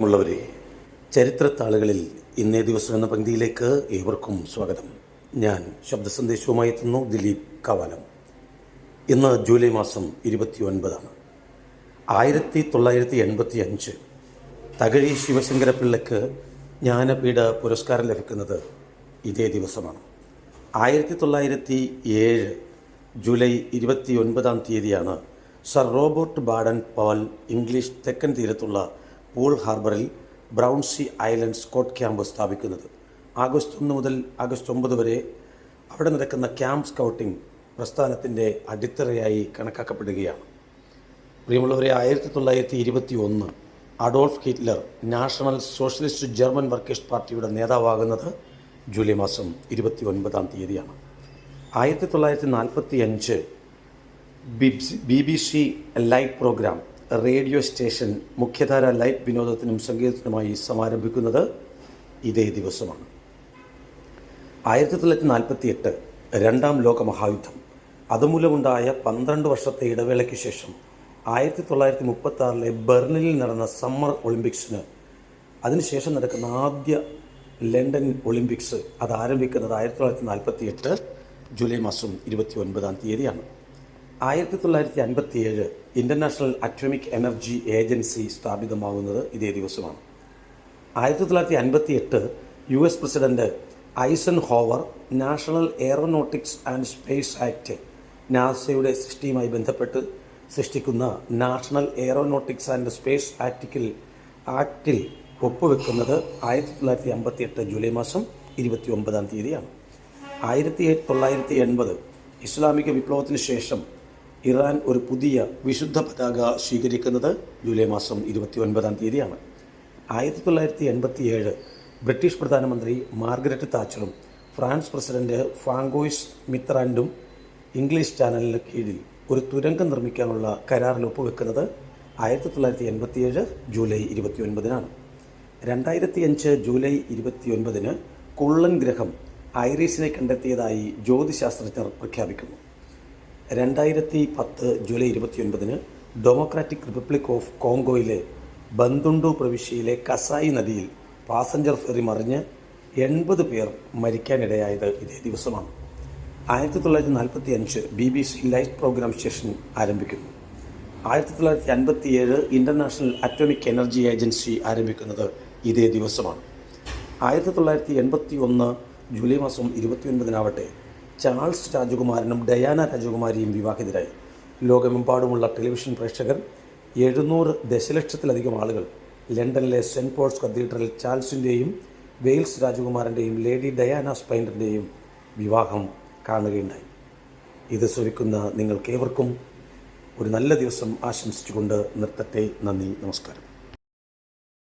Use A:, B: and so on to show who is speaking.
A: ഉള്ളവരെ ചരിത്രത്താളുകളിൽ ഇന്നേ ദിവസം എന്ന പങ്ക്തിയിലേക്ക് ഏവർക്കും സ്വാഗതം. ഞാൻ ശബ്ദ സന്ദേശവുമായി എത്തുന്നു ദിലീപ് കവാലം. ഇന്ന് ജൂലൈ മാസം ഇരുപത്തി ഒൻപതാണ് ആയിരത്തി തൊള്ളായിരത്തി എൺപത്തി അഞ്ച് തകഴി ശിവശങ്കരപിള്ളയ്ക്ക് ജ്ഞാനപീഠ പുരസ്കാരം ലഭിക്കുന്നത് ഇതേ ദിവസമാണ്. ആയിരത്തി തൊള്ളായിരത്തി ഏഴ് ജൂലൈ ഇരുപത്തി ഒൻപതാം തീയതിയാണ് sir Robert Baden Powell English തെക്കൻ തീരത്തുള്ള പൂൾ ഹാർബറിൽ ബ്രൗൺസി ഐലൻഡ് സ്കോട്ട് ക്യാമ്പ് സ്ഥാപിക്കുന്നത്. ആഗസ്റ്റ് ഒന്ന് മുതൽ ആഗസ്റ്റ് ഒമ്പത് വരെ അവിടെ നടക്കുന്ന ക്യാമ്പ് സ്കൗട്ടിംഗ് പ്രസ്ഥാനത്തിന്റെ അടിത്തറയായി കണക്കാക്കപ്പെടുകയാണ്. പ്രിയമുള്ളവരെ ആയിരത്തി തൊള്ളായിരത്തി ഇരുപത്തി ഒന്ന് Adolf Hitler National Socialist German Workers പാർട്ടിയുടെ നേതാവാകുന്നത് ജൂലൈ മാസം ഇരുപത്തി ഒൻപതാം തീയതിയാണ്. ആയിരത്തി തൊള്ളായിരത്തി നാൽപ്പത്തി അഞ്ച് B B C live program radio station മുഖ്യധാര ലൈവ് വിനോദത്തിനും സംഗീതത്തിനുമായി സമാരംഭിക്കുന്നത് ഇതേ ദിവസമാണ്. ആയിരത്തി തൊള്ളായിരത്തി നാൽപ്പത്തി എട്ട് രണ്ടാം ലോക മഹായുദ്ധം അതുമൂലമുണ്ടായ പന്ത്രണ്ട് വർഷത്തെ ഇടവേളയ്ക്ക് ശേഷം ആയിരത്തി തൊള്ളായിരത്തി മുപ്പത്തി ആറിലെ ബെർലിനിൽ നടന്ന സമ്മർ ഒളിമ്പിക്സിന് അതിനുശേഷം നടക്കുന്ന ആദ്യ ലണ്ടൻ ഒളിമ്പിക്സ് അത് ആരംഭിക്കുന്നത് ആയിരത്തി തൊള്ളായിരത്തി നാൽപ്പത്തി എട്ട് ജൂലൈ മാസം ഇരുപത്തി ഒൻപതാം തീയതിയാണ്. ആയിരത്തി തൊള്ളായിരത്തി അൻപത്തി ഏഴ് ഇന്റർനാഷണൽ അറ്റോമിക് എനർജി ഏജൻസി സ്ഥാപിതമാകുന്നത് ഇതേ ദിവസമാണ്. ആയിരത്തി തൊള്ളായിരത്തി അൻപത്തി എട്ട് U S president Eisenhower National Aeronautics and Space Act നാസയുടെ സൃഷ്ടിയുമായി ബന്ധപ്പെട്ട് സൃഷ്ടിക്കുന്ന നാഷണൽ എയറോനോട്ടിക്സ് ആൻഡ് സ്പേസ് ആക്ടിക്കിൽ ആക്ടിൽ ഒപ്പുവെക്കുന്നത് ആയിരത്തി തൊള്ളായിരത്തി അമ്പത്തി എട്ട് ജൂലൈ മാസം ഇരുപത്തി ഒമ്പതാം തീയതിയാണ്. ആയിരത്തി തൊള്ളായിരത്തി എൺപത് ഇസ്ലാമിക വിപ്ലവത്തിന് ശേഷം ഇറാൻ ഒരു പുതിയ വിശുദ്ധ പതാക സ്വീകരിക്കുന്നത് ജൂലൈ മാസം ഇരുപത്തി ഒൻപതാം തീയതിയാണ്. ആയിരത്തി തൊള്ളായിരത്തി എൺപത്തി ഏഴ് ബ്രിട്ടീഷ് പ്രധാനമന്ത്രി മാർഗരറ്റ് താച്ചറും ഫ്രാൻസ് പ്രസിഡന്റ് ഫ്രാങ്കോയിസ് മിത്രാൻഡും ഇംഗ്ലീഷ് ചാനലിന് കീഴിൽ ഒരു തുരങ്കം നിർമ്മിക്കാനുള്ള കരാറിൽ ഒപ്പുവെക്കുന്നത് ആയിരത്തി തൊള്ളായിരത്തി എൺപത്തിയേഴ് ജൂലൈ ഇരുപത്തി ഒൻപതിനാണ് രണ്ടായിരത്തി അഞ്ച് ജൂലൈ ഇരുപത്തി ഒൻപതിന് കുള്ളൻ ഗ്രഹം ഐറീസിനെ കണ്ടെത്തിയതായി ജ്യോതിശാസ്ത്രജ്ഞർ പ്രഖ്യാപിക്കുന്നു. രണ്ടായിരത്തി പത്ത് ജൂലൈ ഇരുപത്തിയൊൻപതിന് ഡെമോക്രാറ്റിക് റിപ്പബ്ലിക് ഓഫ് കോങ്കോയിലെ ബന്തുണ്ടു പ്രവിശ്യയിലെ കസായി നദിയിൽ പാസഞ്ചർ ഫെറി മറിഞ്ഞ് എൺപത് പേർ മരിക്കാനിടയായത് ഇതേ ദിവസമാണ്. ആയിരത്തി തൊള്ളായിരത്തി നാൽപ്പത്തി അഞ്ച് B B C life programme station ആരംഭിക്കുന്നു. ആയിരത്തി തൊള്ളായിരത്തി അൻപത്തി ഏഴ് ഇന്റർനാഷണൽ അറ്റോമിക് എനർജി ഏജൻസി ആരംഭിക്കുന്നത് ഇതേ ദിവസമാണ്. ആയിരത്തി തൊള്ളായിരത്തി എൺപത്തി ഒന്ന് ജൂലൈ മാസം ഇരുപത്തിയൊൻപതിനാവട്ടെ ചാൾസ് രാജകുമാരനും ഡയാന രാജകുമാരിയും വിവാഹിതരായി. ലോകമെമ്പാടുമുള്ള ടെലിവിഷൻ പ്രേക്ഷകർ എഴുന്നൂറ് ദശലക്ഷത്തിലധികം ആളുകൾ ലണ്ടനിലെ സെന്റ് പോൾസ് കത്തീഡ്രൽ ചാൾസിന്റെയും വെയിൽസ് രാജകുമാരന്റെയും ലേഡി ഡയാന സ്പൈൻഡറിന്റെയും വിവാഹം കാണുകയുണ്ടായി. ഇത് ശ്രവിക്കുന്ന നിങ്ങൾക്കേവർക്കും ഒരു നല്ല ദിവസം ആശംസിച്ചുകൊണ്ട് നിർത്തട്ടെ. നന്ദി നമസ്കാരം.